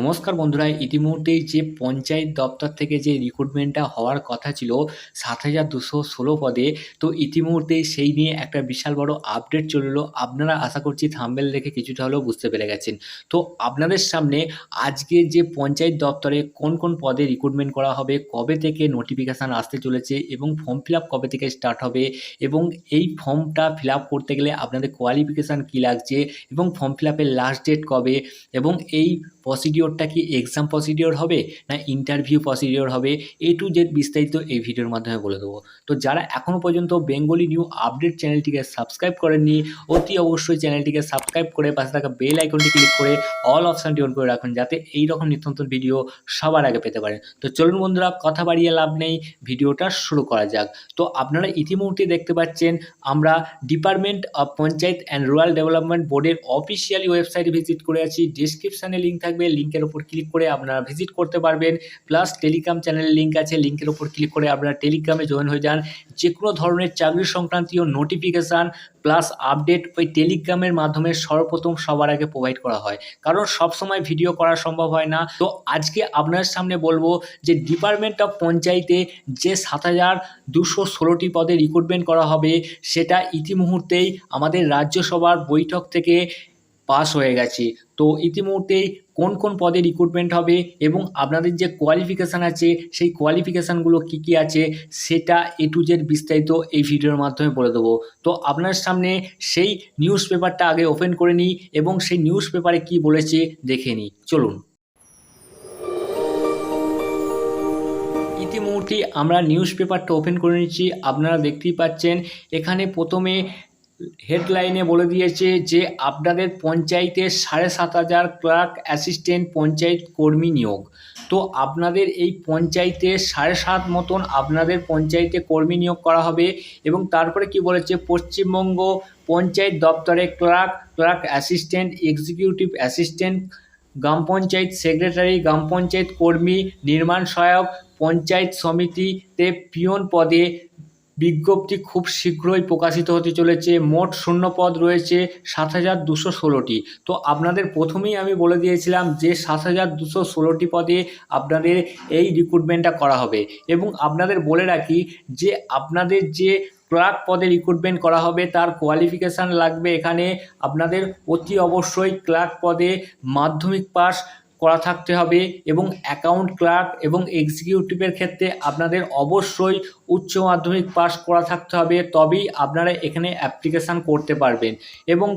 নমস্কার বন্ধুরা, ইতিমধ্যেই যে পঞ্চায়েত দপ্তর থেকে যে রিক্রুটমেন্টটা হওয়ার কথা ছিল সাত হাজার দুশো ষোলো পদে, তো ইতিমধ্যেই সেই নিয়ে একটা বিশাল বড় আপডেট চলল আপনারা আশা করছি থাম্বেল দেখে কিছুটা হলেও বুঝতে পেরে গেছেন। তো আপনাদের সামনে আজকে যে পঞ্চায়েত দপ্তরে কোন কোন পদে রিক্রুটমেন্ট করা হবে, কবে থেকে নোটিফিকেশান আসতে চলেছে এবং ফর্ম ফিল কবে থেকে স্টার্ট হবে এবং এই ফর্মটা ফিল করতে গেলে আপনাদের কোয়ালিফিকেশান কী লাগছে এবং ফর্ম ফিল লাস্ট ডেট কবে এবং এই প্রসিডিওরটা কি এক্সাম প্রসিডিওর হবে না ইন্টারভিউ প্রসিডিওর হবে? এ টু জেড বিস্তারিত এই ভিডিওর মাধ্যমে বলে দেবো। তো যারা এখনও পর্যন্ত বেঙ্গলি নিউ আপডেট চ্যানেলটিকে সাবস্ক্রাইব করেননি, অতি অবশ্যই চ্যানেলটিকে সাবস্ক্রাইব করে পাশে থাকা বেল আইকনটি ক্লিক করে অল অপশানটি অন করে রাখুন, যাতে এই রকম নিত্য ভিডিও সবার আগে পেতে পারেন। তো চলুন বন্ধুরা, কথা বাড়িয়ে লাভ নেই, ভিডিওটা শুরু করা যাক। তো আপনারা ইতিমধ্যে দেখতে পাচ্ছেন, আমরা department of panchayat and rural development বোর্ডের অফিসিয়ালি ওয়েবসাইটে ভিজিট করে আছি। ডিসক্রিপশানে লিঙ্ক থাকবে লিঙ্কের ওপর ক্লিক করে আপনারা ভিজিট করতে পারবেন। প্লাস টেলিগ্রাম চ্যানেলের লিঙ্ক আছে লিঙ্কের ওপর ক্লিক করে আপনারা টেলিগ্রামে জয়েন হয়ে যান। যে কোনো ধরনের চাকরি সংক্রান্তীয় নোটিফিকেশান প্লাস আপডেট ওই টেলিগ্রামের মাধ্যমে সর্বপ্রথম সবার আগে প্রোভাইড করা হয়। কারণ সব সময় ভিডিও করা সম্ভব হয় না। তো আজকে আপনার সামনে বলব যে ডিপার্টমেন্ট অফ পঞ্চায়েতে যে সাত হাজার দুশো ষোলোটি পদে রিক্রুটমেন্ট করা হবে, সেটা ইতিমুহূর্তেই আমাদের রাজ্যসভার বৈঠক থেকে পাস হয়ে গেছে। তো ইতিমধ্যেই কোন কোন পদে রিক্রুটমেন্ট হবে এবং আপনাদের যে কোয়ালিফিকেশান আছে, সেই কোয়ালিফিকেশানগুলো কী কী আছে, সেটা এ টু জেড বিস্তারিত এই ভিডিওর মাধ্যমে বলে দেবো। তো আপনার সামনে সেই নিউজ পেপারটা আগে ওপেন করে নিই এবং সেই নিউজ পেপারে কী বলেছে দেখে নিই। চলুন। ইতিমধ্যে আমরা নিউজ পেপারটা ওপেন করে নিচ্ছি। আপনারা দেখতেই পাচ্ছেন, এখানে প্রথমে হেডলাইনে বলে দিয়েছে যে আপনাদের পঞ্চায়েতে সাড়ে সাত হাজার ক্লার্ক অ্যাসিস্ট্যান্ট পঞ্চায়েত কর্মী নিয়োগ। তো আপনাদের এই পঞ্চায়েতে সাড়ে সাত মতন আপনাদের পঞ্চায়েতে কর্মী নিয়োগ করা হবে এবং তারপরে কি বলেছে? পশ্চিমবঙ্গ পঞ্চায়েত দপ্তরে clerk clerk assistant, executive assistant, গ্রাম পঞ্চায়েত সেক্রেটারি, গ্রাম পঞ্চায়েত কর্মী, নির্মাণ সহায়ক, পঞ্চায়েত সমিতিতে পিয়ন পদে বিজ্ঞপ্তি খুব শীঘ্রই প্রকাশিত হতে চলেছে। মোট শূন্য পদ রয়েছে সাত হাজার দুশো ষোলোটি। তো আপনাদের প্রথমেই আমি বলে দিয়েছিলাম যে সাত হাজার দুশো ষোলোটি পদে আপনাদের এই রিক্রুটমেন্টটা করা হবে। এবং আপনাদের বলে রাখি যে আপনাদের যে ক্লার্ক পদে রিক্রুটমেন্ট করা হবে, তার কোয়ালিফিকেশান লাগবে এখানে। আপনাদের অতি অবশ্যই ক্লার্ক পদে মাধ্যমিক পাস করা থাকতে হবে এবং অ্যাকাউন্ট ক্লার্ক এবং এক্সিকিউটিভের ক্ষেত্রে আপনাদের অবশ্যই উচ্চ মাধ্যমিক পাস করা থাকতে হবে, তবেই আপনারা এখানে অ্যাপ্লিকেশান করতে পারবেন। এবং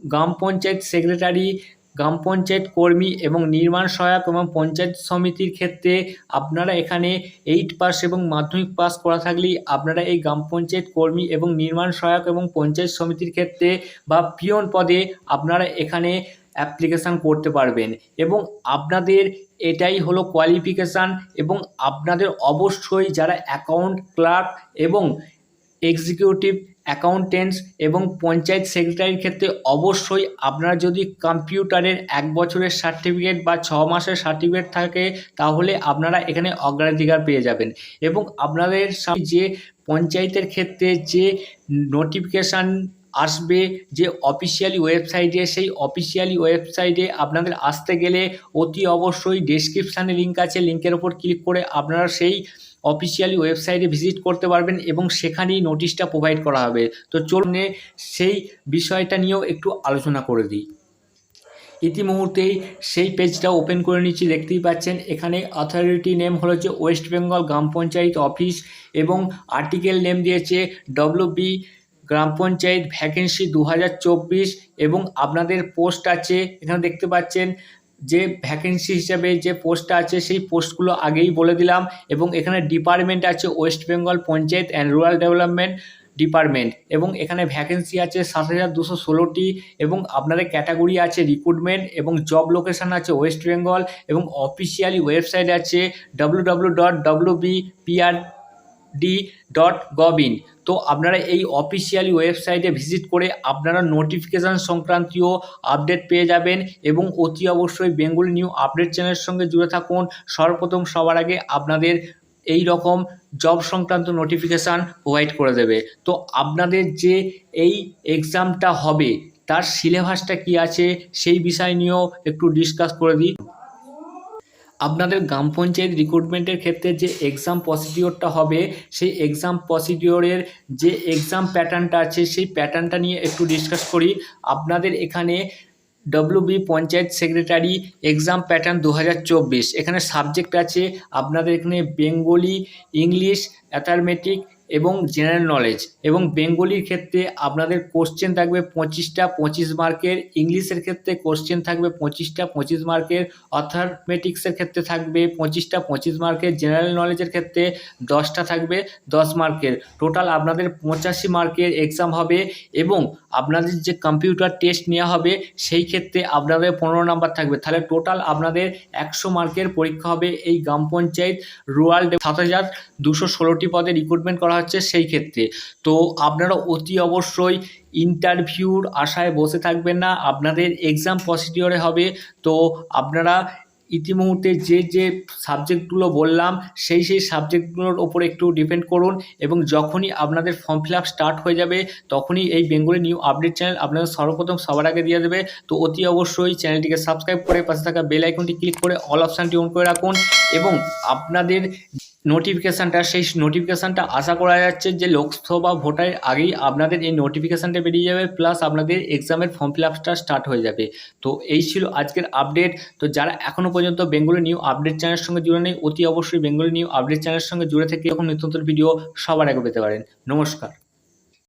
গ্রাম পঞ্চায়েত সেক্রেটারি গ্রাম পঞ্চায়েত কর্মী এবং নির্মাণ সহায়ক এবং পঞ্চায়েত সমিতির ক্ষেত্রে আপনারা এখানে এইট পাস এবং মাধ্যমিক পাস করা থাকলেই আপনারা এই গ্রাম পঞ্চায়েত কর্মী এবং নির্মাণ সহায়ক এবং পঞ্চায়েত সমিতির ক্ষেত্রে বা পিয়ন পদে আপনারা এখানে অ্যাপ্লিকেশান করতে পারবেন। এবং আপনাদের এটাই হলো কোয়ালিফিকেশান এবং আপনাদের অবশ্যই যারা অ্যাকাউন্ট ক্লার্ক এবং এক্সিকিউটিভ অ্যাকাউন্টেন্টস এবং পঞ্চায়েত সেক্রেটারির ক্ষেত্রে অবশ্যই আপনারা যদি কম্পিউটারের এক বছরের সার্টিফিকেট বা ছ মাসের সার্টিফিকেট থাকে, তাহলে আপনারা এখানে অগ্রাধিকার পেয়ে যাবেন। এবং আপনাদের যে পঞ্চায়েতের ক্ষেত্রে যে নোটিফিকেশান আসবে যে অফিসিয়ালি ওয়েবসাইটে সেই অফিসিয়ালি ওয়েবসাইটে আপনাদের আসতে গেলে অতি অবশ্যই ডেসক্রিপশানে লিঙ্ক আছে। লিঙ্কের ওপর ক্লিক করে আপনারা সেই অফিসিয়ালি ওয়েবসাইটে ভিজিট করতে পারবেন এবং সেখানেই নোটিশটা প্রোভাইড করা হবে। তো চলুন সেই বিষয়টা নিয়েও একটু আলোচনা করে দিই। ইতিমুহূর্তেই সেই পেজটা ওপেন করে নিচ্ছি, দেখতেই পাচ্ছেন। এখানে অথরিটি নেম হলো যে ওয়েস্ট বেঙ্গল গ্রাম পঞ্চায়েত অফিস এবং আর্টিকেল নেম দিয়েছে ডব্লিউ গ্রাম পঞ্চায়েত ভ্যাকেন্সি দু হাজার চব্বিশ এবং আপনাদের পোস্ট আছে, এখানে দেখতে পাচ্ছেন যে ভ্যাকেন্সি হিসাবে যে পোস্টটা আছে, সেই পোস্টগুলো আগেই বলে দিলাম এবং এখানে ডিপার্টমেন্ট আছে West Bengal panchayat and rural development department এবং এখানে ভ্যাকেন্সি আছে সাত হাজার দুশো ষোলোটি এবং আপনাদের ক্যাটাগরি আছে রিক্রুটমেন্ট এবং জব লোকেশান আছে ওয়েস্ট বেঙ্গল এবং অফিসিয়ালি ওয়েবসাইট আছে W W dot W B PR D dot gov in তো আপনারা এই অফিসিয়ালি ওয়েবসাইটে ভিজিট করে আপনারা নোটিফিকেশান সংক্রান্তীয় আপডেট পেয়ে যাবেন এবং অতি অবশ্যই বেঙ্গলি নিউ আপডেট চ্যানেলের সঙ্গে জুড়ে থাকুন। সর্বপ্রথম সবার আগে আপনাদের এই রকম জব সংক্রান্ত নোটিফিকেশান প্রোভাইড করে দেবে। তো আপনাদের যে এই এক্সামটা হবে, তার সিলেবাসটা কি আছে, সেই বিষয় নিয়েও একটু ডিসকাস করে দিই। আপনাদের গ্রাম পঞ্চায়েত রিক্রুটমেন্টের ক্ষেত্রে যে এক্সাম প্রসিডিওরটা হবে, সেই এক্সাম প্রসিডিওরের যে এক্সাম প্যাটার্নটা আছে, সেই প্যাটার্নটা নিয়ে একটু ডিসকাস করি। আপনাদের এখানে WB panchayat secretary exam pattern দু হাজার চব্বিশ। এখানে সাবজেক্ট আছে, আপনাদের এখানে বেঙ্গলি ইংলিশ অ্যাথারমেটিক এবং জেনারেল নলেজ এবং বেঙ্গলির ক্ষেত্রে আপনাদের কোশ্চেন থাকবে পঁচিশটা, পঁচিশ মার্কের ইংলিশের ক্ষেত্রে কোশ্চেন থাকবে পঁচিশটা, পঁচিশ মার্কের অথমেটিক্সের ক্ষেত্রে থাকবে পঁচিশটা, পঁচিশ মার্কের জেনারেল নলেজের ক্ষেত্রে দশটা থাকবে, দশ মার্কের টোটাল আপনাদের পঁচাশি মার্কের এক্সাম হবে এবং আপনাদের যে কম্পিউটার টেস্ট নেওয়া হবে সেই ক্ষেত্রে আপনাদের পনেরো নাম্বার থাকবে। তাহলে টোটাল আপনাদের একশো মার্কের পরীক্ষা হবে এই গ্রাম পঞ্চায়েত রুরাল সাত হাজার দুশো ষোলোটি পদে রিক্রুটমেন্ট করা হচ্ছে সেই ক্ষেত্রে। তো আপনারা অতি অবশ্যই ইন্টারভিউর আশায় বসে থাকবেন না, আপনাদের এক্সাম প্রসিডিওরে হবে। তো আপনারা ইতিমুহূর্তে যে যে সাবজেক্টগুলো বললাম, সেই সেই সাবজেক্টগুলোর ওপর একটু ডিপেন্ড করুন এবং যখনই আপনাদের ফর্ম ফিল আপ স্টার্ট হয়ে যাবে, তখনই এই বেঙ্গলি নিউ আপডেট চ্যানেল আপনাদের সর্বপ্রথম সবার আগে দিয়ে দেবে। তো অতি অবশ্যই চ্যানেলটিকে সাবস্ক্রাইব করে পাশে থাকা বেল আইকনটি ক্লিক করে অল অপশানটি অন করে রাখুন এবং আপনাদের নোটিফিকেশানটা সেই নোটিফিকেশানটা আশা করা যাচ্ছে যে লোকসভা ভোটার আগেই আপনাদের এই নোটিফিকেশানটা বেরিয়ে যাবে প্লাস আপনাদের এক্সামের ফর্ম ফিল আপটা স্টার্ট হয়ে যাবে। তো এই ছিল আজকের আপডেট তো যারা এখনও পর্যন্ত বেঙ্গলি নিউ আপডেট চ্যানেলের সঙ্গে জুড়ে নেই, অতি অবশ্যই বেঙ্গলি নিউ আপডেট চ্যানেলের সঙ্গে জুড়ে থেকে এখন নিত্য ভিডিও সবার আগে পেতে পারেন। নমস্কার।